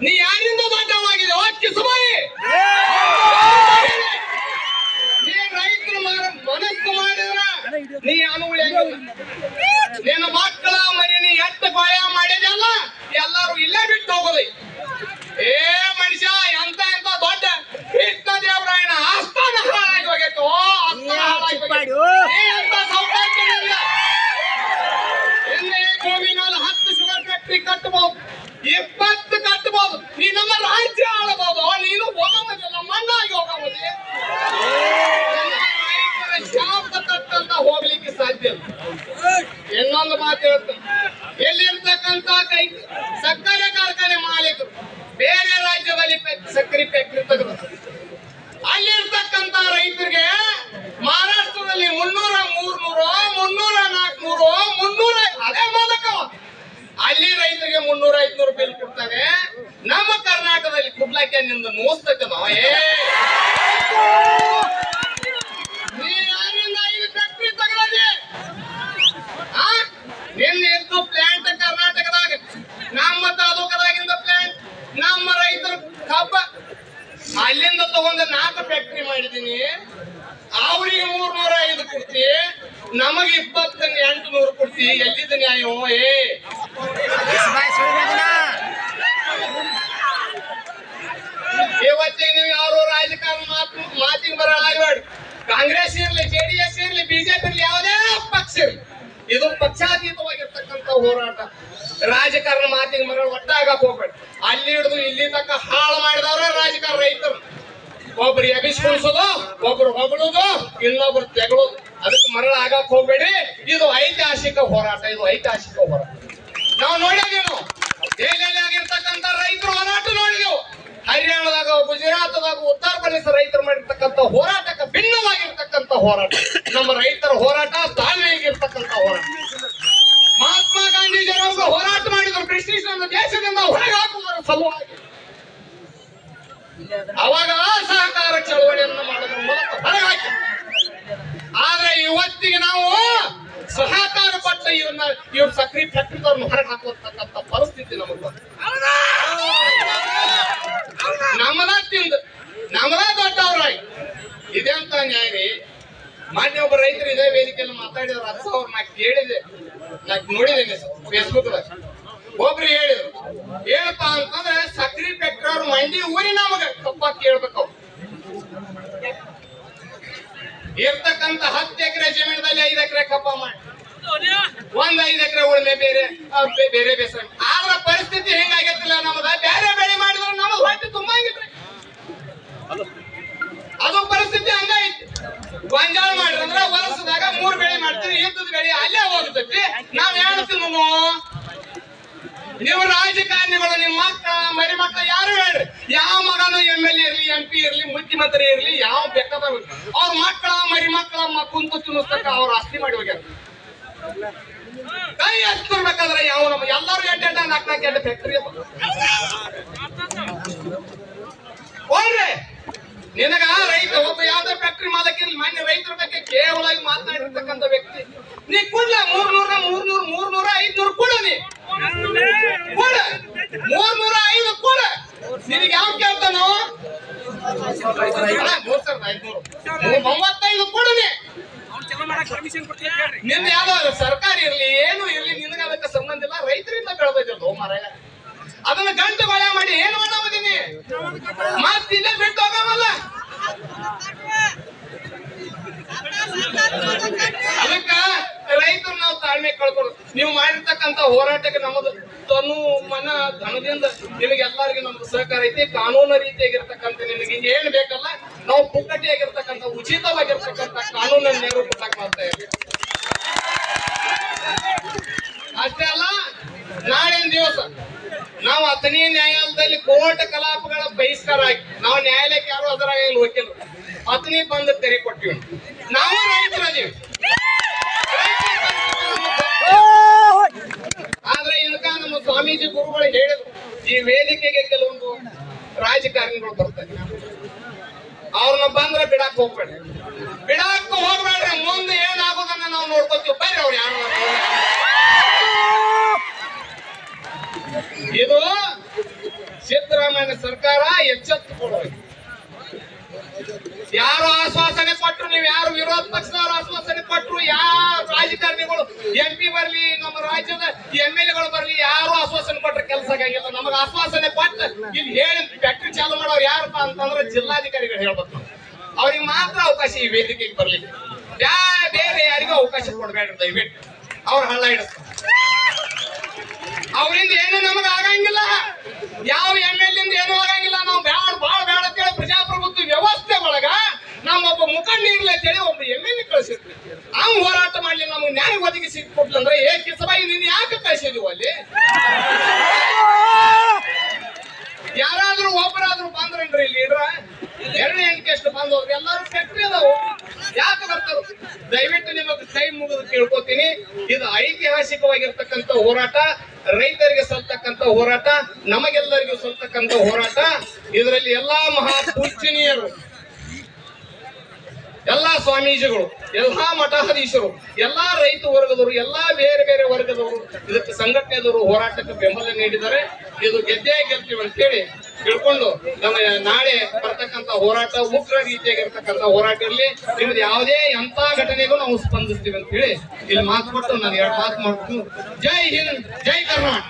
ನೀ ಯಾರಿಂದ ದೊಡ್ಡವಾಗಿದೆ ಓಕೆ ಸುಮಾರಿ ನೀ ರೈತರು ಮನಸ್ಸು ಮಾಡಿದ್ರ ನೀ ಅನುಗುಳ ನಿನ್ನ ಮಕ್ಕಳ ಮನೆ ನೀ ಎತ್ತ ಗಾಯ ಮಾಡಿದೆಲ್ಲ ಎಲ್ಲಾರು ಇಲ್ಲೇ ಬಿಟ್ಟು ಹೋಗೋದು. ಏ ಮನುಷ್ಯ ಎಂತ ಎಂತ ದೊಡ್ಡ ಕೃಷ್ಣ ದೇವರಾಯನ ಆಸ್ಥಾನ ಹಾಳಾಗಿ ಹೋಗೈತು ಆಸ್ಥಾನ ಹಾಳಾಗಿ ಎಂತ ಸೌಭಾಗ್ಯವಿಲ್ಲ. ಇಲ್ಲಿ ಭೂಮಿ ಹತ್ತು ಶುಗರ್ ಫ್ಯಾಕ್ಟ್ರಿ ಕಟ್ಟಬಹುದು ಇಪ್ಪತ್ತು ಕಟ್ಟಬಹುದು ನೀ ನಮ್ಮ ರಾಜ್ಯ ಆಳಬಹುದು ನೀನು ಹೋಗಬಹುದಿಲ್ಲ ಮಣ್ಣಾಗಿ ಹೋಗಬಹುದು ಶಾಪ ತಟ್ಟಂತ ಹೋಗ್ಲಿಕ್ಕೆ ಸಾಧ್ಯ ಇನ್ನೊಂದು ಮಾತು ಹೇಳ್ತೇನೆ ಎಲ್ಲಿರ್ತಕ್ಕಂತ ಕೈ ಸಕ್ಕರೆ ಕಾರ್ಖಾನೆ ಮಾಲೀಕರು, ಬೇರೆ ರಾಜ್ಯದಲ್ಲಿ ಸಕ್ಕರೆ ಫ್ಯಾಕ್ಟ್ರಿ ತೆಗೆದು ಕರ್ನಾಟಕದಲ್ಲಿ ಕುಡ್ಲಾಕ್ಯನಿಂದ ನೋಸ್ತಕ್ಕ ನಾವು ಏ ನೀ ಯಾರಿಂದ ಐದು ಫ್ಯಾಕ್ಟ್ರಿ ತಗೊಳ್ಳೋದಿ ಆ? ನಿನ್ನ ಎಷ್ಟು ಪ್ಲಾಂಟ್ ಕರ್ನಾಟಕದಾಗ, ನಮ್ಮ ತಾಲೂಕದಾಗಿಂದ ಪ್ಲಾಂಟ್ ನಮ್ಮ ರೈತರ ಕಬ್ಬ ಅಲ್ಲಿಂದ ತಗೊಂಡ ನಾಲ್ಕು ಫ್ಯಾಕ್ಟ್ರಿ ಮಾಡಿದೀನಿ. ಅವ್ರಿಗೆ ಮೂರ್ ನೂರ ಐದು ಕೊಡ್ತಿ, ನಮಗೆ ಇಪ್ಪತ್ತ ಎಂಟು ನೂರು ಕೊಡ್ತಿ ಎಲ್ಲಿದ್ದ ನ್ಯಾಯ ಏ ಇವತ್ತಿಗೆ ನೀವು ಯಾರು ರಾಜಕಾರಣ ಮಾತು ಮಾತಿಗೆ ಬರಲಾಗಬೇಡಿ ಕಾಂಗ್ರೆಸ್ ಇರ್ಲಿ ಜೆಡಿಎಸ್ ಇರ್ಲಿ ಬಿಜೆಪಿ ಇರ್ಲಿ, ಯಾವುದೇ ಪಕ್ಷ ಇರ್ಲಿ. ಇದು ಪಕ್ಷಾತೀತವಾಗಿರ್ತಕ್ಕಂಥ ಹೋರಾಟ. ರಾಜಕಾರಣ ಮಾತಿಗೆ ಮರ ಒಟ್ಟಾಗಕ್ ಹೋಗ್ಬೇಡ. ಅಲ್ಲಿ ಹಿಡಿದು ಇಲ್ಲಿ ತಕ್ಕ ಹಾಳು ಮಾಡಿದವ್ರೆ ರಾಜಕಾರಣ ರೈತರು. ಒಬ್ರು ಎಬಿಸ್ಕೊಳ್ಸೋದು ಒಬ್ರು ಹೊಗಳೋದು, ಇನ್ನೊಬ್ರು ತೆಗಳೋದು. ಅದಕ್ಕೆ ಮರಳ ಆಗಕ್ ಹೋಗ್ಬೇಡಿ. ಇದು ಐತಿಹಾಸಿಕ ಹೋರಾಟ, ಇದು ಐತಿಹಾಸಿಕ ಹೋರಾಟ. ನಾವು ನೋಡಿದೀವಿ ನಾವು. ದೆಹಲಿಯಲ್ಲಿ ಆಗಿರ್ತಕ್ಕಂಥ ರೈತರು ಹೋರಾಟ ನೋಡಿದೆವು ಉತ್ತರ ಪ್ರದೇಶ ರೈತರು ಮಾಡಿರ್ತಕ್ಕಂಥ ಹೋರಾಟಕ್ಕೆ ಭಿನ್ನವಾಗಿರ್ತಕ್ಕಂಥ ಹೋರಾಟ. ನಮ್ಮ ರೈತರ ಹೋರಾಟ ತಾಳ್ಮೆಯಾಗಿರ್ತಕ್ಕಂಥ ಹೋರಾಟ. ಮಹಾತ್ಮ ಗಾಂಧೀಜಿಯವರು ಹೋರಾಟ ಮಾಡಿದ್ರು. ಬ್ರಿಟಿಷ್ ದೇಶದಿಂದ ಹೊರಗೆ ಹಾಕುವುದರ ಸಲುವಾಗಿ. ಅವಾಗ ಅಸಹಕಾರ ಚಳವಳಿಯನ್ನು ಮಾಡೋದ್ರ ಮೂಲಕ ಹೊರಗೆ ಆದ್ರೆ ಇವತ್ತಿಗೆ ನಾವು ಸಹಕಾರ ಪಟ್ಟ ಇವನ್ನ ಇವ್ರ ಸಕ್ರಿ ಫ್ಯಾಕ್ಟ್ರಿದವ್ರನ್ನ ಹೊರಗೆ ಹಾಕುವಂತಕ್ಕಂಥ ಪರಿಸ್ಥಿತಿ ನಮಗೆ ಬಂತು. ನಮ್ಮದ ತಿಂದು ನಮ್ಮದ ದೊಡ್ಡವ್ರಾಗಿ ಇದೆಂತ ನ್ಯಾಯ ರೀ ಮಾನ್ಯ ಒಬ್ಬ ರೈತರು ಇದೇ ವೇದಿಕೆಯಲ್ಲಿ ಮಾತಾಡಿದ್ರು. ಹತ್ತು ಅವ್ರು ನಾ ಕೇಳಿದೆ. ನಾ ನೋಡಿದ್ದೇನೆ ಫೇಸ್ಬುಕ್ ಒಬ್ರು ಹೇಳಿದ್ರು, ಏನಪ್ಪ ಅಂತಂದ್ರೆ ಸಕ್ರಿ ಪೆಟ್ರೋಲ್ ಮಂಡಿ ಊರಿ ನಮಗ ತಪ್ಪ ಕೇಳ್ಬೇಕು ಇರ್ತಕ್ಕಂತ ಹತ್ತು ಎಕರೆ ಜಮೀನದಲ್ಲಿ ಐದು ಎಕರೆ ಕಪ್ಪ ಮಾಡಿ. ಒಂದ್ ಐದು ಎಕರೆ ಉಳ್ಮೆ ಬೇರೆ ಬೇರೆ ಬೇಸರ. ಆದ್ರ ಪರಿಸ್ಥಿತಿ ಹೆಂಗಾಗೈತಿಲ್ಲ ನಮ್ದ? ಬೇರೆ ಬೆಳೆ ಮಾಡಿದ್ರು ನಮಗ್ ಹೊಟ್ಟೆ ತುಂಬಂಗಿಲ್ರಿ ಅದು ಪರಿಸ್ಥಿತಿ ಹಂಗೈತಿ ಗೊಂಜಾಳ ಮಾಡಿದ್ರೆ ವರ್ಷದಾಗ ಮೂರ್ ಬೆಳೆ ಬೆಳೆ ಅಲ್ಲೇ ಹೋಗ್ತೈತಿ ನಾವ್ ಹೇಳ್ತೀವಿ ನೀವು ರಾಜಕಾರಣಿಗಳು, ನಿಮ್ಮ ಮಕ್ಕಳ ಮರಿ ಮಕ್ಕಳ ಯಾರು ಹೇಳ್ರಿ? ಯಾವ ಮಗನು ಎಂ ಎಲ್ ಇರ್ಲಿ ಎಂ ಪಿ ಇರ್ಲಿ, ಮುಖ್ಯಮಂತ್ರಿ ಇರ್ಲಿ, ಯಾವ ಬೆಕ್ಕದ ಅವ್ರ ಮಕ್ಕಳ ಮರಿ ಮಕ್ಕಳ ಕುಂತು ತಿನ್ನಿಸ್ತಕ್ಕ ಅವ್ರ ಆಸ್ತಿ ಮಾಡಿ ಹೋಗ್ಯಾರ. ಕೈ ಹಚ್ತಿರ್ಬೇಕಾದ್ರೆ ಯಾವ ನಮ್ಮ ಎಲ್ಲರೂ ಎಂಟು ಎಂಟ ನಾಲ್ಕು ನಾಲ್ಕು ಎಂಟು ಫ್ಯಾಕ್ಟ್ರಿ ಹೋಗ್ರಿ. ನಿನಗ ರೈತ ಒಬ್ಬ ಯಾವ್ದೋ ಫ್ಯಾಕ್ಟ್ರಿ ಮಾಲಕ ಇರ್ಲಿ ಮಾನ್ಯ ರೈತರ ಬಗ್ಗೆ ಕೇವಲ ಮಾತನಾಡಿರ್ತಕ್ಕಂಥ ವ್ಯಕ್ತಿ ನೀ ಕೊಡ್ಲ ಮೂರ್ ನೂರ ಮೂರ್ ನೂರ ಮೂರ್ ನೂರ ಐದ್ನೂರು ಕೊಡ ನೀ ಕೊಡ ಮೂರ್ ನೂರ ಐದು ಕೊಡ ನಿನಗೆ ಯಾವ ಕೇಳ್ತಾನೋ ಅಣ್ಣ, ಮೂರ್ ಸಾವಿರದ ಐದ್ನೂರು ಮೂರ್ ಮೂವತ್ತೈದು ಕೊಡು ನೀ ನಿಂದ ಯಾವ್ದೋ ಸರ್ಕಾರ ಇರ್ಲಿ, ಏನು ಇರ್ಲಿ, ನಿನಗ ಅದಕ್ಕೆ ಸಂಬಂಧ ಇಲ್ಲ. ರೈತರಿಂದ ಬೆಳೆದಿದ್ದು ಮಾರಾಯ. ಅದನ್ನ ಗಂಟು ಕೊಳೆ ಮಾಡಿ ಏನು ಮಾಡೋದಿನಿ ಮತ್ ಇಲ್ಲೇ ಬಿಟ್ಟು ಹೋಗವಲ್ಲ. ಅದಕ್ಕ ರೈತರು ನಾವು ತಾಳ್ಮೆ ಕಳ್ಕೊಳ್ಳೋದು ನೀವು ಮಾಡಿರ್ತಕ್ಕಂತ ಹೋರಾಟಕ್ಕೆ ನಮ್ಮದು ತನು ಮನ ಧನದಿಂದ ನಿಮಗೆ ಎಲ್ಲರಿಗೂ ನಮ್ದು ಸಹಕಾರ ಐತಿ, ಕಾನೂನು ರೀತಿಯಾಗಿರ್ತಕ್ಕಂಥ ನಿಮಗೆ ಏನ್ ಬೇಕಲ್ಲ, ನಾವು ಪುಕ್ಕಟ್ಟಿಯಾಗಿರ್ತಕ್ಕಂಥ, ಉಚಿತವಾಗಿರ್ತಕ್ಕಂಥ ಕಾನೂನನ್ನು ನೆರವೇರಿಸಕ್ ಮಾಡ್ತಾ ಇದ್ದೀವಿ. ಅಷ್ಟೇ ಅಲ್ಲ, ನಾಳಿನ ದಿವಸ ನಾವು ಅಥಣಿ ನ್ಯಾಯಾಲಯದಲ್ಲಿ ಕೋರ್ಟ್ ಕಲಾಪಗಳ ಬಹಿಷ್ಕಾರ ಹಾಕಿ ನಾವು ನ್ಯಾಯಾಲಯಕ್ಕೆ ಯಾರು ಅದರಾಗಿ ವಕೀಲರು. ಅಥಣಿ ಬಂದು ತೆರೆ ಕೊಟ್ಟಿವಿ. ನಾವು ರೈತರದೀವಿ ಆದ್ರೆ ಇದಕ್ಕ ನಮ್ಮ ಸ್ವಾಮೀಜಿ ಗುರುಗಳು ಹೇಳಿದ್ರು ಈ ವೇದಿಕೆಗೆ ಕೆಲವೊಂದು ರಾಜಕಾರಣಿಗಳು ಬರ್ತಾರೆ. ಅವ್ರನ್ನ ಬಂದ್ರೆ ಬಿಡಾಕ್ ಹೋಗ್ಬೇಡ. ಬಿಡಾಕ್ ಹೋಗ್ಬೇಡ್ರಿ, ಮುಂದೆ ಏನಾಗೋದನ್ನ ನಾವು ನೋಡ್ಕೊತೀವಿ. ಬರ್ರಿ ಅವ್ರು ಯಾರು ಇದು ಸಿದ್ದರಾಮಯ್ಯ ಸರ್ಕಾರ ಎಚ್ಚೆತ್ತುಕೊಳ್ಳಬೇಕು ಯಾರು ಆಶ್ವಾಸನೆ ಕೊಟ್ರು ನೀವು ಯಾರು ವಿರೋಧ ಪಕ್ಷದವರು ಆಶ್ವಾಸನೆ ಕೊಟ್ರು? ಯಾರು ರಾಜಕಾರಣಿಗಳು? ಎಂ ಪಿ ಬರ್ಲಿ, ನಮ್ಮ ರಾಜ್ಯದ ಎಂ ಎಲ್ ಎಗಳು ಬರ್ಲಿ, ಯಾರು ಆಶ್ವಾಸನೆ ಕೊಟ್ರೆ ಕೆಲಸ ಆಗಿಲ್ಲ? ನಮಗೆ ಆಶ್ವಾಸನೆ ಕೊಟ್ಟು ಇಲ್ಲಿ ಹೇಳಿ ಫ್ಯಾಕ್ಟ್ರಿ ಚಾಲು ಮಾಡೋರು ಯಾರಪ್ಪ ಅಂತಂದ್ರೆ ಜಿಲ್ಲಾಧಿಕಾರಿಗಳು ಹೇಳ್ಬೇಕು. ಅವ್ರಿಗೆ ಮಾತ್ರ ಅವಕಾಶ ಈ ವೇದಿಕೆಗೆ ಬರ್ಲಿ ಯಾ ಬೇರೆ ಯಾರಿಗೂ ಅವಕಾಶ ಕೊಡಬೇಡ್ರಿ ದಯವಿಟ್ಟು. ಅವ್ರ ಹಳ್ಳ ಇಡುತ್ತೆ ಅವರಿಂದ ಏನು ನಮಗೆ ಆಗಂಗಿಲ್ಲ. ಯಾವ ಎಂ ಎಲ್ ಇಂದ ಏನು ಆಗಂಗಿಲ್ಲ. ಮುಖಂಡ ಇರ್ಲಿ ಅಂತೇಳಿ ಒಬ್ಬ ಎಂ ಎಲ್ ಎ ಕಳಿಸಿದ್ರು. ಅವ್ನು ಹೋರಾಟ ಮಾಡ್ಲಿ ನಮ್ಗೆ ನ್ಯಾಯ ಒದಗಿಸಿ ಕೊಟ್ಲಂದ್ರೆ ಏ ಕಿಸಬಾಯಿ ನೀನ್ ಯಾಕೆ ಕಳಿಸಿದೀವಿ ಅಲ್ಲಿ? ಯಾರಾದ್ರೂ ಒಬ್ಬರಾದ್ರೂ ಬಂದ್ರೇನ್ರಿ ಲೀಡ್ರ ಎರಡು ಎಂಟಕ್ಕೆ ಎಷ್ಟು ಬಂದವ್ರು? ಎಲ್ಲಾರು ಫ್ಯಾಕ್ಟ್ರಿ ಅದಾವ. ಯಾಕೆ ಬರ್ತಾರ? ದಯವಿಟ್ಟು ನಿಮಗೆ ಕೈ ಮುಗಿದು ಕೇಳ್ಕೊತೀನಿ. ಇದು ಐತಿಹಾಸಿಕವಾಗಿರ್ತಕ್ಕಂಥ ಹೋರಾಟ, ರೈತರಿಗೆ ಸಲ್ತಕ್ಕಂಥ ಹೋರಾಟ, ನಮಗೆಲ್ಲರಿಗೂ ಸಲ್ತಕ್ಕಂಥ ಹೋರಾಟ. ಇದರಲ್ಲಿ ಎಲ್ಲಾ ಮಹಾ ಪೂಜ್ಯನೀಯರು ಎಲ್ಲಾ ಸ್ವಾಮೀಜಿಗಳು, ಎಲ್ಲಾ ಮಠಾಧೀಶರು, ಎಲ್ಲಾ ರೈತ ವರ್ಗದವರು, ಎಲ್ಲಾ ಬೇರೆ ಬೇರೆ ವರ್ಗದವರು, ಇದಕ್ಕೆ ಸಂಘಟನೆದವರು ಹೋರಾಟಕ್ಕೆ ಬೆಂಬಲ ನೀಡಿದ್ದಾರೆ. ಇದು ಗೆದ್ದೇ ಗೆಲ್ತೀವಿ ಅಂತೇಳಿ ತಿಳ್ಕೊಂಡು ನಮ್ಮ ನಾಳೆ ಬರ್ತಕ್ಕಂಥ ಹೋರಾಟ, ಉಗ್ರ ರೀತಿಯಾಗಿರ್ತಕ್ಕಂಥ ಹೋರಾಟ ಇರಲಿ ನಿಮ್ದು ಯಾವುದೇ ಎಂತ ಘಟನೆಗೂ ನಾವು ಸ್ಪಂದಿಸ್ತೀವಿ ಅಂತ ಹೇಳಿ ಇಲ್ಲಿ ಮಾತು ಕೊಟ್ಟು ನಾನು ಎರಡು ಮಾತು ಮಾಡ್ತೀನಿ. ಜೈ ಹಿಂದ್, ಜೈ ಕರ್ನಾಟಕ.